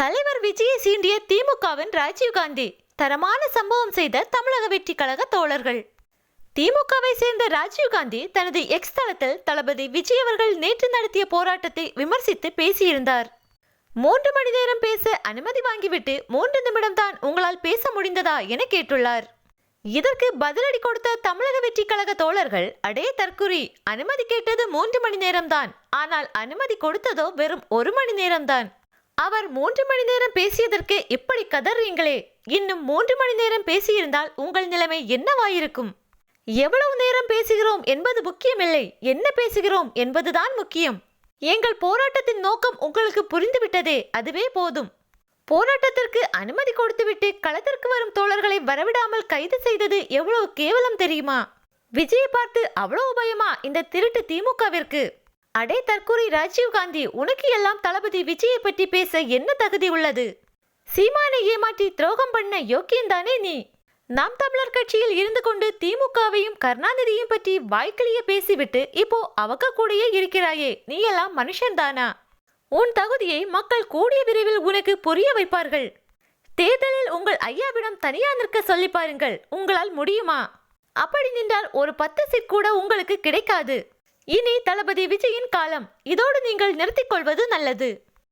தலைவர் விஜயை சீண்டிய திமுகவின் ராஜீவ்காந்தி தரமான சம்பவம் செய்த தமிழக வெற்றி கழக தோழர்கள். திமுகவை சேர்ந்த ராஜீவ்காந்தி தனது எக்ஸ் தளத்தில் தளபதி விஜய் அவர்கள் நேற்று நடத்திய போராட்டத்தை விமர்சித்து பேசியிருந்தார். மூன்று மணி நேரம் பேச அனுமதி வாங்கிவிட்டு மூன்று நிமிடம் தான் உங்களால் பேச முடிந்ததா என கேட்டுள்ளார். இதற்கு பதிலடி கொடுத்த தமிழக வெற்றி கழக தோழர்கள் அடே தற்குறி அனுமதி கேட்டது மூன்று மணி நேரம்தான் ஆனால் அனுமதி கொடுத்ததோ வெறும் ஒரு மணி நேரம்தான். அவர் மூன்று மணி நேரம் பேசியதற்கு இப்படி கதறீங்களே? இன்னும் மூன்று மணி நேரம் பேசியிருந்தால் உங்கள் நிலைமை என்னவாயிருக்கும்? எவ்வளவு நேரம் பேசுகிறோம் என்பது முக்கியமில்லை. என்ன பேசுகிறோம் என்பதுதான் முக்கியம். எங்கள் போராட்டத்தின் நோக்கம் உங்களுக்கு புரிந்துவிட்டதே. அதுவே போதும். போராட்டத்திற்கு அனுமதி கொடுத்துவிட்டு களத்திற்கு வரும் தோழர்களை வரவிடாமல் கைது செய்தது எவ்வளவு கேவலம் தெரியுமா? விஜயை பார்த்து அவ்வளவு பயமா இந்த திருட்டு திமுகவிற்கு? அடே தற்கூரி ராஜீவ்காந்தி உனக்கு எல்லாம் தளபதி விஜயை பற்றி பேச என்ன தகுதி உள்ளது? சீமானை ஏமாற்றி துரோகம் பண்ண யோக்கியந்தானே நீ? நாம் தமிழர் கட்சியில் இருந்து கொண்டு திமுகவையும் கருணாநிதியும் பற்றி வாய்க்கிளிய பேசிவிட்டு இப்போ அவக்க கூடயே இருக்கிறாயே. நீ எல்லாம் மனுஷன்தானா உன் தகுதியை மக்கள் கூடிய விரைவில் உனக்கு புரிய வைப்பார்கள். தேர்தலில் உங்கள் ஐயாவிடம் தனியா நிற்க சொல்லி பாருங்கள். உங்களால் முடியுமா? அப்படி நின்றால் ஒரு பத்து சீட் கூட உங்களுக்கு கிடைக்காது. இனி தளபதி விஜயின் காலம். இதோடு நீங்கள் நிறுத்திக் கொள்வது நல்லது.